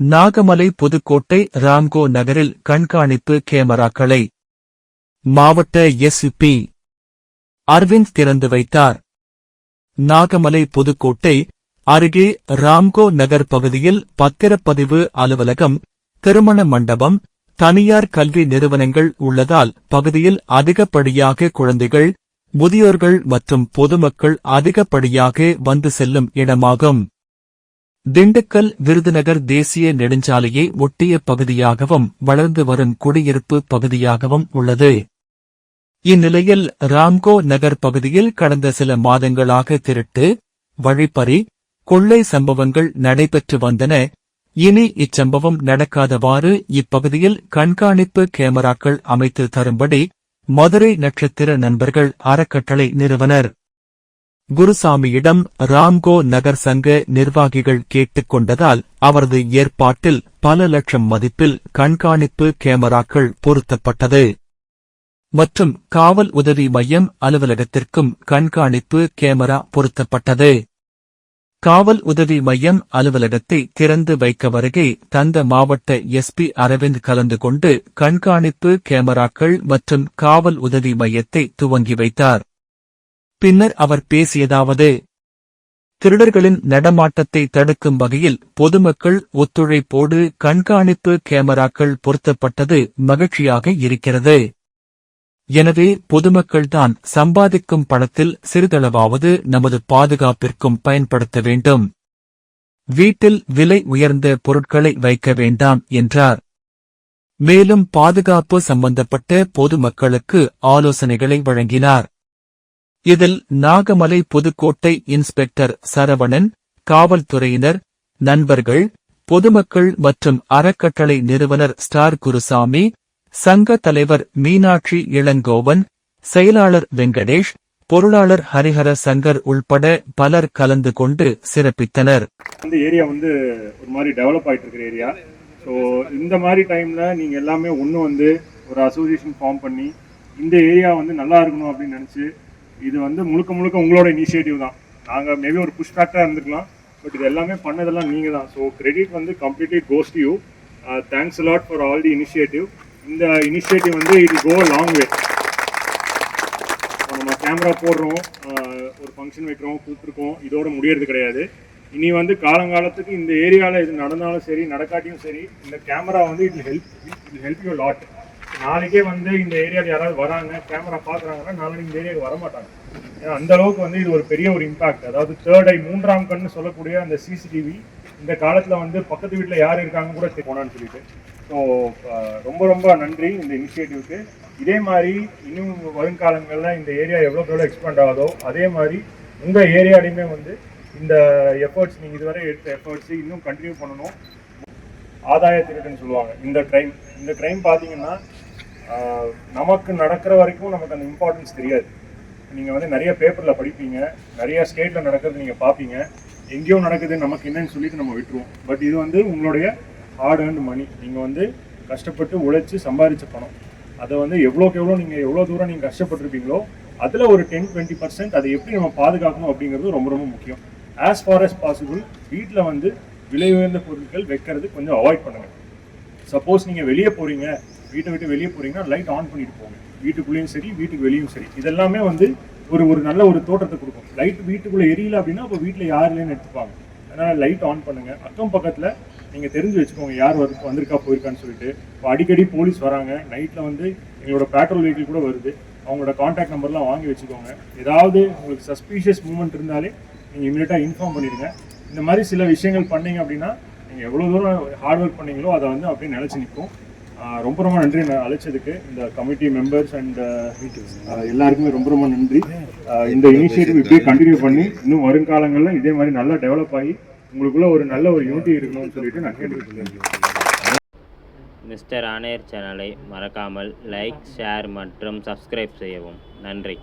நாகமலை புதுக்கோட்டை ராம்கோ நகரில் கண்காணிப்பு கேமராக்களை மாவட்ட எஸ்பி அரவிந்த் திறந்து வைத்தார். நாகமலை புதுக்கோட்டை அருகே ராம்கோ நகர் பகுதியில் பத்திரப்பதிவு அலுவலகம் திருமண மண்டபம் தனியார் கல்வி நிறுவனங்கள் உள்ளதால் பகுதியில் அதிகப்படியாக குழந்தைகள் முதியோர்கள் மற்றும் பொதுமக்கள் அதிகப்படியாக வந்து செல்லும் இடமாகும். திண்டுக்கல் விருதுநகர் தேசிய நெடுஞ்சாலையை ஒட்டிய பகுதியாகவும் வளர்ந்து வரும் குடியிருப்பு பகுதியாகவும் உள்ளது. இந்நிலையில் ராம்கோ நகர் பகுதியில் கடந்த சில மாதங்களாக திருட்டு வழிப்பறி கொள்ளை சம்பவங்கள் நடைபெற்று வந்தன. இனி இச்சம்பவம் நடக்காதவாறு இப்பகுதியில் கண்காணிப்பு கேமராக்கள் அமைத்து தரும்படி மதுரை நட்சத்திர நண்பர்கள் அறக்கட்டளை நிறுவனர் குருசாமியிடம் ராம்கோ நகர் சங்க நிர்வாகிகள் கேட்டுக் கொண்டதால் அவரது ஏற்பாட்டில் பல லட்சம் மதிப்பில் கண்காணிப்பு கேமராக்கள் பொருத்தப்பட்டது. மற்றும் காவல் உதவி மையம் அலுவலகத்திற்கும் கண்காணிப்பு கேமரா பொருத்தப்பட்டது. காவல் உதவி மையம் அலுவலகத்தை திறந்து வைக்க வருகை தந்த மாவட்ட எஸ்பி அரவிந்த் கலந்து கொண்டு கண்காணிப்பு கேமராக்கள் மற்றும் காவல் உதவி மையத்தை துவங்கி வைத்தார். பின்னர் அவர் பேசியதாவது திருடர்களின் நடமாட்டத்தை தடுக்கும் வகையில் பொதுமக்கள் ஒத்துழைப்போடு கண்காணிப்பு கேமராக்கள் பொருத்தப்பட்டது மகிழ்ச்சியாக இருக்கிறது. எனவே பொதுமக்கள்தான் சம்பாதிக்கும் பணத்தில் சிறிதளவாவது நமது பாதுகாப்பிற்கும் பயன்படுத்த வேண்டும். வீட்டில் விலை உயர்ந்த பொருட்களை வைக்க வேண்டாம் என்றார். மேலும் பாதுகாப்பு சம்பந்தப்பட்ட பொதுமக்களுக்கு ஆலோசனைகளை வழங்கினார். இதில் நாகமலை புதுக்கோட்டை இன்ஸ்பெக்டர் சரவணன் காவல்துறையினர் நண்பர்கள் பொதுமக்கள் மற்றும் அறக்கட்டளை நிறுவனர் ஸ்டார் குருசாமி சங்க தலைவர் மீனாட்சி இளங்கோவன் செயலாளர் வெங்கடேஷ் பொருளாளர் ஹரிஹர சங்கர் உள்பட பலர் கலந்து கொண்டு சிறப்பித்தனர். இந்த ஏரியா வந்து ஒரு மாதிரி டெவலப் ஆயிட்டு இருக்கிற ஏரியா. ஸோ இந்த மாதிரி டைம்ல நீங்க எல்லாமே ஒன்று வந்து ஒரு அசோசியேஷன் ஃபார்ம் பண்ணி இந்த ஏரியா வந்து நல்லா இருக்கணும் அப்படின்னு நினைச்சு இது வந்து முழுக்க முழுக்க உங்களோட இனிஷியேட்டிவ் தான். நாங்கள் மேபி ஒரு புஷ் ஃபேக்டராக இருந்திருக்கலாம். பட் இது எல்லாமே பண்ணதெல்லாம் நீங்கள் தான் ஸோ கிரெடிட் வந்து completely goes to you thanks lot for all the initiative இந்த இனிஷியேட்டிவ் வந்து இட் கோ லாங் வே நம்ம கேமரா போடுறோம். Uh, ஒரு ஃபங்க்ஷன் வைக்கிறோம் கூப்பிட்ருக்கோம் இதோட முடியறது கிடையாது. இனி வந்து காலங்காலத்துக்கு இந்த ஏரியாவில் இது நடந்தாலும் சரி நடக்காட்டியும் சரி இந்த கேமரா வந்து it help it help you lot நாளைக்கே வந்து இந்த ஏரியாவில் யாராவது வராங்க கேமரா பார்க்குறாங்கன்னா நாளைக்கு இந்த ஏரியாவுக்கு வர மாட்டாங்க ஏன்னா அந்த அளவுக்கு வந்து இது ஒரு பெரிய ஒரு இம்பாக்ட் அதாவது தேர்ட் ஐ மூன்றாம் கண்ணு சொல்லக்கூடிய அந்த சிசிடிவி இந்த காலத்தில் வந்து பக்கத்து வீட்டில் யார் இருக்காங்க கூட போனான்னு சொல்லிட்டு. ஸோ ரொம்ப ரொம்ப நன்றி இந்த இனிஷியேட்டிவ்க்கு இதே மாதிரி இன்னும் வருங்காலங்களில் இந்த ஏரியா எவ்வளோ எவ்வளோ எக்ஸ்பேண்ட் ஆகுதோ அதே மாதிரி உங்கள் ஏரியாலையுமே வந்து இந்த எஃபர்ட்ஸ் நீங்கள் இதுவரை எடுத்த எஃபர்ட்ஸ் இன்னும் கண்டினியூ பண்ணணும். ஆதாய திருட்டுன்னு சொல்லுவாங்க. இந்த க்ரைம் இந்த க்ரைம் பார்த்தீங்கன்னா நமக்கு நடக்கிற வரைக்கும் நமக்கு அந்த இம்பார்ட்டன்ஸ் தெரியாது. நீங்கள் வந்து நிறைய பேப்பரில் படிப்பீங்க நிறைய ஸ்டேட்டில் நடக்கிறது நீங்கள் பார்ப்பீங்க. எங்கேயோ நடக்குது நமக்கு என்னன்னு சொல்லிட்டு நம்ம விட்டுருவோம். பட் இது வந்து உங்களுடைய ஹார்ட் அண்ட் மணி நீங்கள் வந்து கஷ்டப்பட்டு உழைச்சி சம்பாதிச்ச பணம். அதை வந்து எவ்வளோக்கு எவ்வளோ நீங்கள் எவ்வளோ தூரம் நீங்கள் கஷ்டப்பட்டுருப்பீங்களோ அதில் ஒரு டென் டுவெண்ட்டி பர்சன்ட் அதை எப்படி நம்ம பாதுகாக்கணும் அப்படிங்கிறது ரொம்ப ரொம்ப முக்கியம். ஆஸ் ஃபார் அஸ் பாசிபிள் வீட்டில் வந்து விலை உயர்ந்த பொருட்கள் வைக்கிறது கொஞ்சம் அவாய்ட் பண்ணுங்கள் சப்போஸ் நீங்கள் வெளியே போகிறீங்க வீட்டை விட்டு வெளியே போகிறீங்கன்னா லைட் ஆன் பண்ணிட்டு போங்க. வீட்டுக்குள்ளேயும் சரி வீட்டுக்கு வெளியும் சரி. இதெல்லாமே வந்து ஒரு ஒரு நல்ல ஒரு தோற்றத்தை கொடுக்கும். லைட் வீட்டுக்குள்ளே எரியல அப்படின்னா அப்போ வீட்டில் யார் இல்லைன்னு எடுத்துப்பாங்க. அதனால் லைட் ஆன் பண்ணுங்கள் அக்கம் பக்கத்தில் நீங்கள் தெரிஞ்சு வச்சுக்கோங்க யார் வந்து வந்திருக்கா போயிருக்கான்னு சொல்லிட்டு. இப்போ அடிக்கடி போலீஸ் வராங்க. நைட்டில் வந்து எங்களோட பேட்ரோல் வெஹிக்கிள் கூட வருது. அவங்களோட காண்டாக்ட் நம்பர்லாம் வாங்கி வச்சுக்கோங்க. ஏதாவது உங்களுக்கு சஸ்பீஷியஸ் மூமெண்ட் இருந்தாலே நீங்கள் இமீடியட்டாக இன்ஃபார்ம் பண்ணிடுங்க. இந்த மாதிரி சில விஷயங்கள் பண்ணீங்க அப்படின்னா நீங்கள் எவ்வளோ தூரம் ஹார்ட் ஒர்க் பண்ணீங்களோ அதை வந்து அப்படியே நினச்சி நிற்கும். ரொம்ப ரொம்ப நன்றி நான் அழைச்சதுக்கு. இந்த கமிட்டி மெம்பர்ஸ் அண்ட் எல்லாருக்குமே ரொம்ப ரொம்ப நன்றி. இந்த இனிஷியேட்டிவ் இப்படியே கண்டினியூ பண்ணி இன்னும் வருங்காலங்களில் இதே மாதிரி நல்லா டெவலப் ஆகி உங்களுக்குள்ள ஒரு நல்ல ஒரு யூனிட்டி இருக்கணும்னு சொல்லிட்டு நான் கேட்டுக்கிட்டு மிஸ்டர் ஆணையர் சேனலை மறக்காமல் லைக் ஷேர் மற்றும் சப்ஸ்கிரைப் செய்யவும். நன்றி.